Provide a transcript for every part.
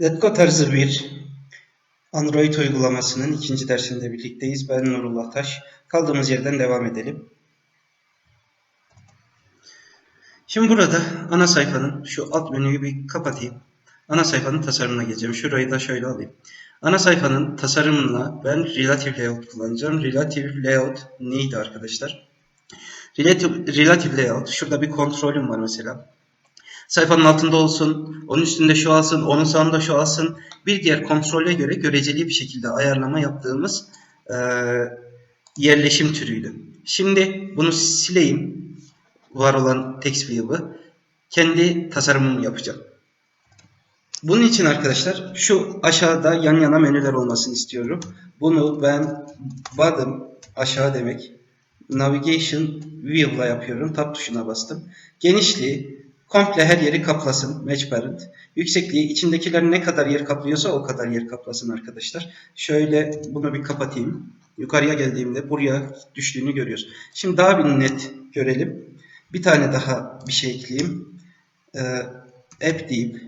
Let's Go tarzı bir Android uygulamasının ikinci dersinde birlikteyiz. Ben Nurullah Taş. Kaldığımız yerden devam edelim. Şimdi burada ana sayfanın şu alt menüyü bir kapatayım. Ana sayfanın tasarımına geleceğim. Şurayı da şöyle alayım. Ana sayfanın tasarımına ben Relative Layout kullanacağım. Relative Layout neydi arkadaşlar? Relative, Relative Layout. Şurada bir kontrolüm var mesela. Sayfanın altında olsun, onun üstünde şu alsın, onun sağında şu alsın. Bir diğer kontrole göre göreceli bir şekilde ayarlama yaptığımız e, yerleşim türüydü. Şimdi bunu sileyim. Var olan text view'ı. Kendi tasarımımı yapacağım. Bunun için arkadaşlar şu aşağıda yan yana menüler olmasını istiyorum. Bunu ben bottom aşağı demek navigation view'la yapıyorum. Tab tuşuna bastım. Genişliği komple her yeri kaplasın match. Yüksekliği içindekiler ne kadar yer kaplıyorsa o kadar yer kaplasın arkadaşlar. Şöyle bunu bir kapatayım. Yukarıya geldiğimde buraya düştüğünü görüyoruz. Şimdi daha bir net görelim. Bir tane daha bir şey ekleyeyim. Ee, app deyip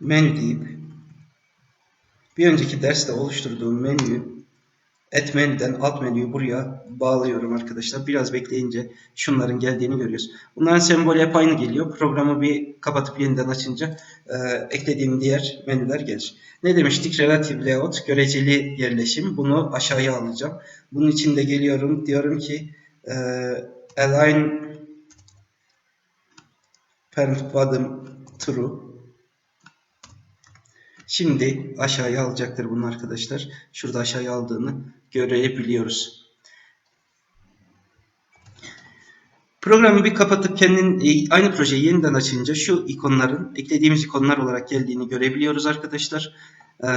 menü deyip bir önceki derste oluşturduğum menüyü et menüden alt menüyü buraya bağlıyorum arkadaşlar. Biraz bekleyince şunların geldiğini görüyoruz. Bunların sembolü hep aynı geliyor. Programı bir kapatıp yeniden açınca e, eklediğim diğer menüler gelir. Ne demiştik? Relative Layout, göreceli yerleşim. Bunu aşağıya alacağım. Bunun için de geliyorum. Diyorum ki e, Align Parent Bottom True. Şimdi aşağıya alacaktır bunu arkadaşlar. Şurada aşağıya aldığını görebiliyoruz. Programı bir kapatıp kendin e, aynı projeyi yeniden açınca şu ikonların eklediğimiz ikonlar olarak geldiğini görebiliyoruz arkadaşlar. Ee,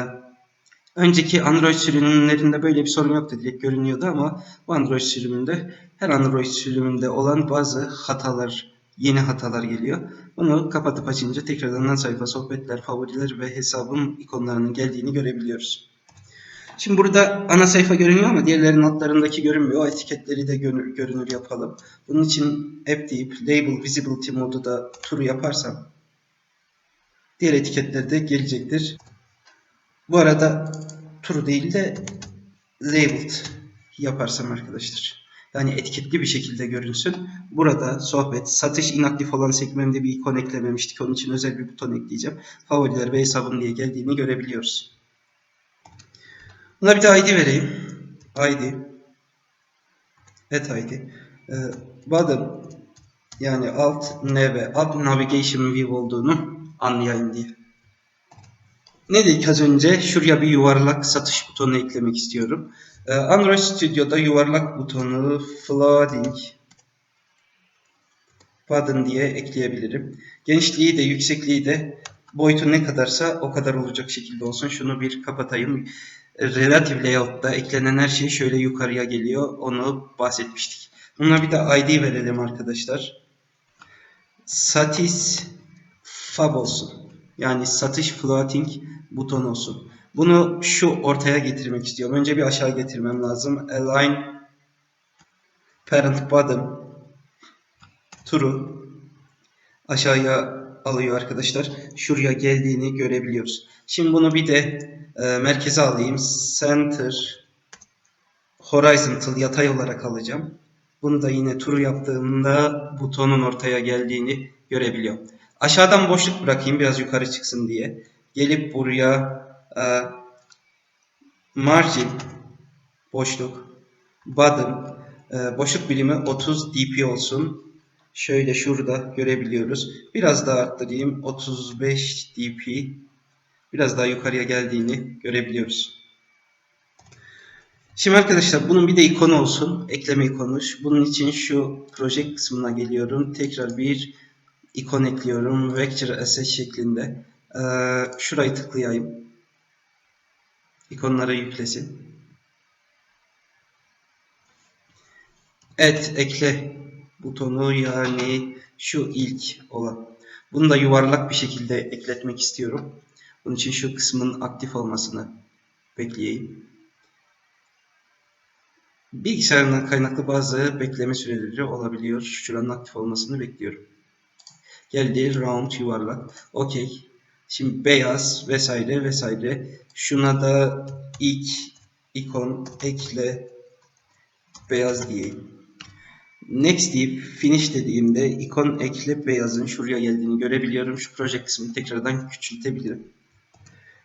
önceki Android sürümlerinde böyle bir sorun yoktu direkt görünüyordu ama bu Android sürümünde her Android sürümünde olan bazı hatalar yeni hatalar geliyor. Bunu kapatıp açınca tekrardan ana sayfa, sohbetler, favoriler ve hesabın ikonlarının geldiğini görebiliyoruz. Şimdi burada ana sayfa görünüyor ama diğerlerinin altlarındaki görünmüyor. O etiketleri de görünür, görünür yapalım. Bunun için app deyip label visibility modu da true yaparsam diğer etiketler de gelecektir. Bu arada true değil de labeled yaparsam arkadaşlar. Yani etiketli bir şekilde görünsün. Burada sohbet, satış inaktif olan sekmemde bir ikon eklememiştik. Onun için özel bir buton ekleyeceğim. Favoriler ve hesabım diye geldiğini görebiliyoruz. Buna bir de ID vereyim. ID. Add ID. Ee, bottom yani alt nav, alt navigation view olduğunu anlayayım diye. Ne dedik az önce? Şuraya bir yuvarlak satış butonu eklemek istiyorum. Ee, Android Studio'da yuvarlak butonu floating button diye ekleyebilirim. Genişliği de yüksekliği de boyutu ne kadarsa o kadar olacak şekilde olsun. Şunu bir kapatayım. Relative Layout'ta eklenen her şey şöyle yukarıya geliyor. Onu bahsetmiştik. Buna bir de ID verelim arkadaşlar. Satis fab olsun. Yani satış floating buton olsun. Bunu şu ortaya getirmek istiyorum. Önce bir aşağı getirmem lazım. Align parent bottom true aşağıya alıyor arkadaşlar. Şuraya geldiğini görebiliyoruz. Şimdi bunu bir de e, merkeze alayım. Center horizontal yatay olarak alacağım. Bunu da yine true yaptığımda butonun ortaya geldiğini görebiliyorum. Aşağıdan boşluk bırakayım biraz yukarı çıksın diye. Gelip buraya e, margin boşluk bottom e, boşluk birimi 30 dp olsun. Şöyle şurada görebiliyoruz. Biraz daha arttırayım. 35 dp. Biraz daha yukarıya geldiğini görebiliyoruz. Şimdi arkadaşlar bunun bir de ikonu olsun. Ekleme ikonu. Bunun için şu proje kısmına geliyorum. Tekrar bir ikon ekliyorum. Vector asset şeklinde. Ee, şurayı tıklayayım. İkonları yüklesin. Et ekle butonu yani şu ilk olan. Bunu da yuvarlak bir şekilde ekletmek istiyorum. Bunun için şu kısmın aktif olmasını bekleyeyim. Bilgisayarından kaynaklı bazı bekleme süreleri olabiliyor. Şuranın aktif olmasını bekliyorum. Geldi round yuvarlak. Okey. Şimdi beyaz vesaire vesaire. Şuna da ilk ikon ekle beyaz diyeyim. Next deyip finish dediğimde ikon ekle beyazın şuraya geldiğini görebiliyorum. Şu proje kısmını tekrardan küçültebilirim.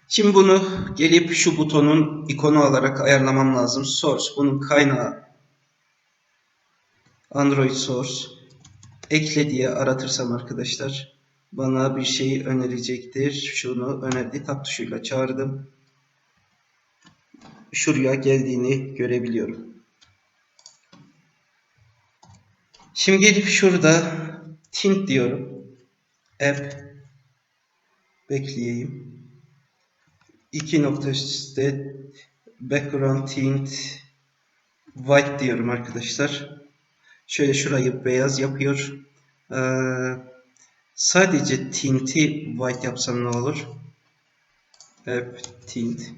Şimdi bunu gelip şu butonun ikonu olarak ayarlamam lazım. Source bunun kaynağı Android Source ekle diye aratırsam arkadaşlar bana bir şey önerecektir. Şunu önerdi. Tab tuşuyla çağırdım. Şuraya geldiğini görebiliyorum. Şimdi gelip şurada tint diyorum. App bekleyeyim. İki nokta üstte background tint white diyorum arkadaşlar. Şöyle şurayı beyaz yapıyor. Ee, sadece tinti white yapsam ne olur? App tint.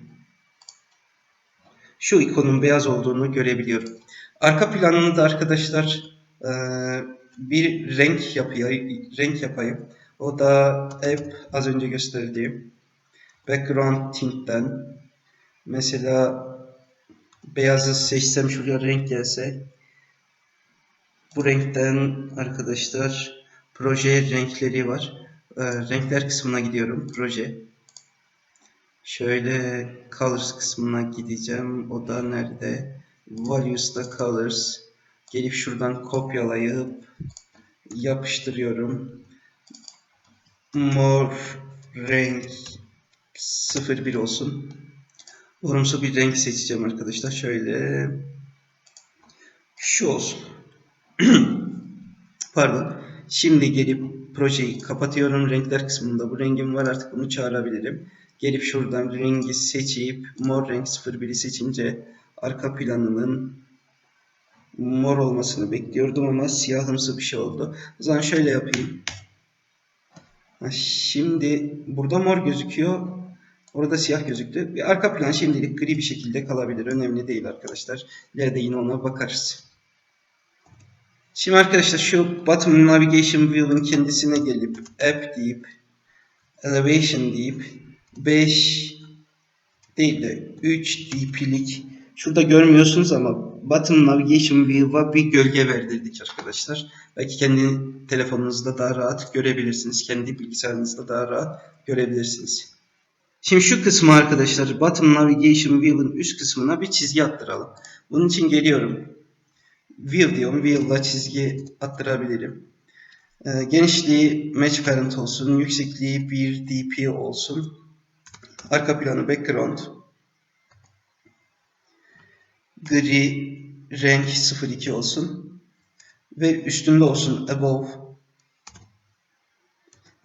Şu ikonun beyaz olduğunu görebiliyorum. Arka planını da arkadaşlar e, bir renk yapayım, renk yapayım. O da app az önce gösterdiğim background tint'ten mesela beyazı seçsem şuraya renk gelse bu renkten arkadaşlar proje renkleri var. Ee, renkler kısmına gidiyorum. Proje. Şöyle colors kısmına gideceğim. O da nerede? Values'da colors. Gelip şuradan kopyalayıp yapıştırıyorum. Mor renk 01 olsun. Olumsuz bir renk seçeceğim arkadaşlar. Şöyle şu olsun. Pardon. Şimdi gelip projeyi kapatıyorum. Renkler kısmında bu rengim var. Artık bunu çağırabilirim. Gelip şuradan rengi seçip mor renk 01'i seçince arka planının mor olmasını bekliyordum ama siyahımsı bir şey oldu. O zaman şöyle yapayım. Şimdi burada mor gözüküyor. Orada siyah gözüktü. Bir arka plan şimdilik gri bir şekilde kalabilir. Önemli değil arkadaşlar. İleride yine ona bakarız. Şimdi arkadaşlar şu bottom navigation view'un kendisine gelip app deyip elevation deyip 5 değil de 3 dp'lik şurada görmüyorsunuz ama bottom navigation view'a bir gölge verdirdik arkadaşlar. Belki kendi telefonunuzda daha rahat görebilirsiniz. Kendi bilgisayarınızda daha rahat görebilirsiniz. Şimdi şu kısmı arkadaşlar bottom navigation view'un üst kısmına bir çizgi attıralım. Bunun için geliyorum. View diyorum. View'la çizgi attırabilirim. Ee, genişliği match parent olsun. Yüksekliği 1 dp olsun. Arka planı background. Gri renk 02 olsun. Ve üstünde olsun above.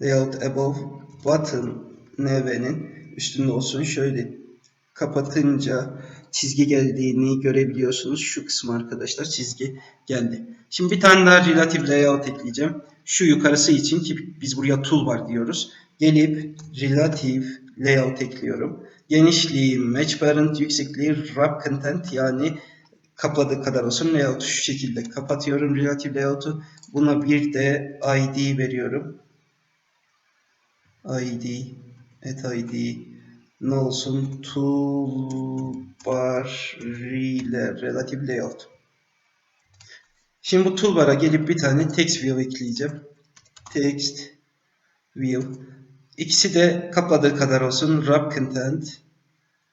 Layout above. Button NV'nin üstünde olsun. Şöyle kapatınca çizgi geldiğini görebiliyorsunuz. Şu kısmı arkadaşlar çizgi geldi. Şimdi bir tane daha relative layout ekleyeceğim. Şu yukarısı için ki biz buraya toolbar diyoruz. Gelip relative layout ekliyorum. Genişliği match parent, yüksekliği wrap content yani kapladığı kadar olsun. Layout'u şu şekilde kapatıyorum relative layout'u. Buna bir de id veriyorum. id at id ne olsun? Toolbar ile relative layout. Şimdi bu toolbar'a gelip bir tane text view ekleyeceğim. Text view. İkisi de kapladığı kadar olsun. Wrap content.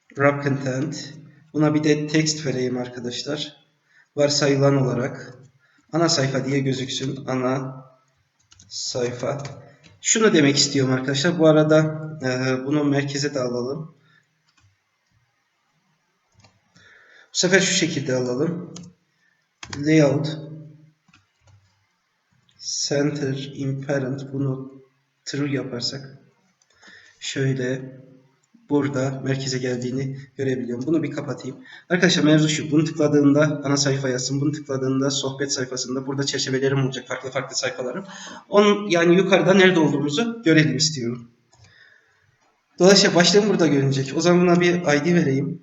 Wrap content. Buna bir de text vereyim arkadaşlar. Varsayılan olarak ana sayfa diye gözüksün. Ana sayfa. Şunu demek istiyorum arkadaşlar. Bu arada e, bunu merkeze de alalım. Bu sefer şu şekilde alalım. Layout Center in Parent bunu true yaparsak şöyle burada merkeze geldiğini görebiliyorum. Bunu bir kapatayım. Arkadaşlar mevzu şu. Bunu tıkladığında ana sayfa yazsın. Bunu tıkladığında sohbet sayfasında burada çerçevelerim olacak. Farklı farklı sayfalarım. Onun yani yukarıda nerede olduğumuzu görelim istiyorum. Dolayısıyla başlığım burada görünecek. O zaman buna bir ID vereyim.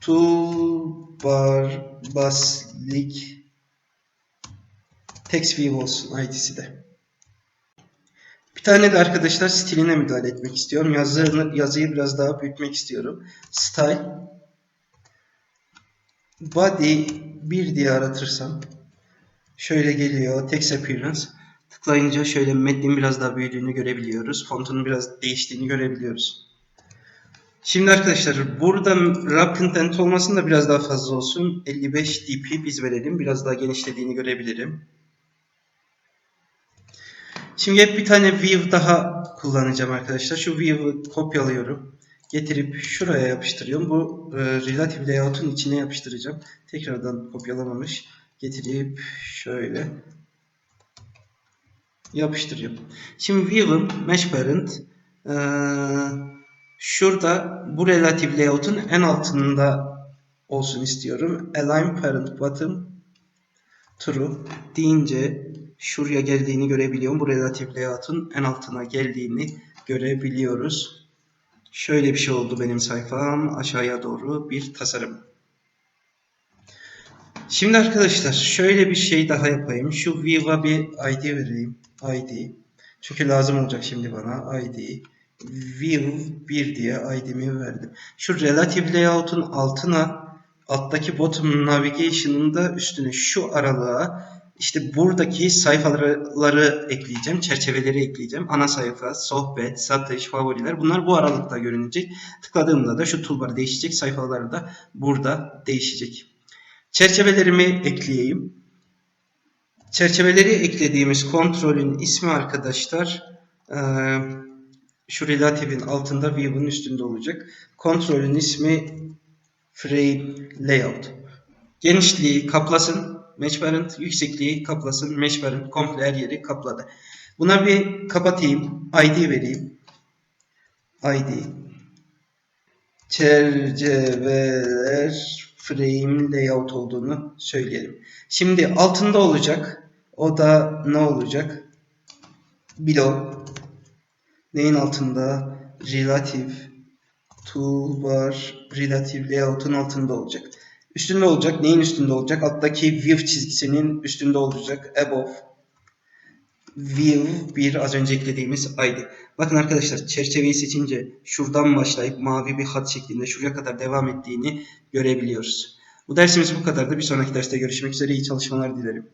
Toolbar baslik text view olsun ID'si de. Bir tane de arkadaşlar stiline müdahale etmek istiyorum. Yazını, yazıyı biraz daha büyütmek istiyorum. Style body 1 diye aratırsam şöyle geliyor. Text appearance. Tıklayınca şöyle metnin biraz daha büyüdüğünü görebiliyoruz. Fontunun biraz değiştiğini görebiliyoruz. Şimdi arkadaşlar burada wrap content olmasın da biraz daha fazla olsun. 55 dp biz verelim. Biraz daha genişlediğini görebilirim. Şimdi hep bir tane view daha kullanacağım arkadaşlar. Şu view'u kopyalıyorum. Getirip şuraya yapıştırıyorum. Bu e, relative layout'un içine yapıştıracağım. Tekrardan kopyalamamış. Getirip şöyle yapıştırıyorum. Şimdi view'ım mesh parent e, şurada bu relative layout'un en altında olsun istiyorum. Align parent bottom true deyince şuraya geldiğini görebiliyorum. Bu relative layout'un en altına geldiğini görebiliyoruz. Şöyle bir şey oldu benim sayfam. Aşağıya doğru bir tasarım. Şimdi arkadaşlar şöyle bir şey daha yapayım. Şu view'a bir ID vereyim. ID. Çünkü lazım olacak şimdi bana ID. View 1 diye ID'mi verdim. Şu relative layout'un altına alttaki bottom navigation'ın da üstüne şu aralığa işte buradaki sayfaları ekleyeceğim. Çerçeveleri ekleyeceğim. Ana sayfa, sohbet, satış, favoriler bunlar bu aralıkta görünecek. Tıkladığımda da şu toolbar değişecek. Sayfalar da burada değişecek. Çerçevelerimi ekleyeyim. Çerçeveleri eklediğimiz kontrolün ismi arkadaşlar eee, şu relative'in altında view'un üstünde olacak. Kontrolün ismi frame layout. Genişliği kaplasın. Parent yüksekliği kaplasın. Parent komple her yeri kapladı. Buna bir kapatayım. ID vereyim. ID. Çerçeveler frame layout olduğunu söyleyelim. Şimdi altında olacak. O da ne olacak? Below. Neyin altında? Relative toolbar relative layout'un altında olacak. Üstünde olacak. Neyin üstünde olacak? Alttaki view çizgisinin üstünde olacak. Above. View bir az önce eklediğimiz ID. Bakın arkadaşlar çerçeveyi seçince şuradan başlayıp mavi bir hat şeklinde şuraya kadar devam ettiğini görebiliyoruz. Bu dersimiz bu kadardı. Bir sonraki derste görüşmek üzere. İyi çalışmalar dilerim.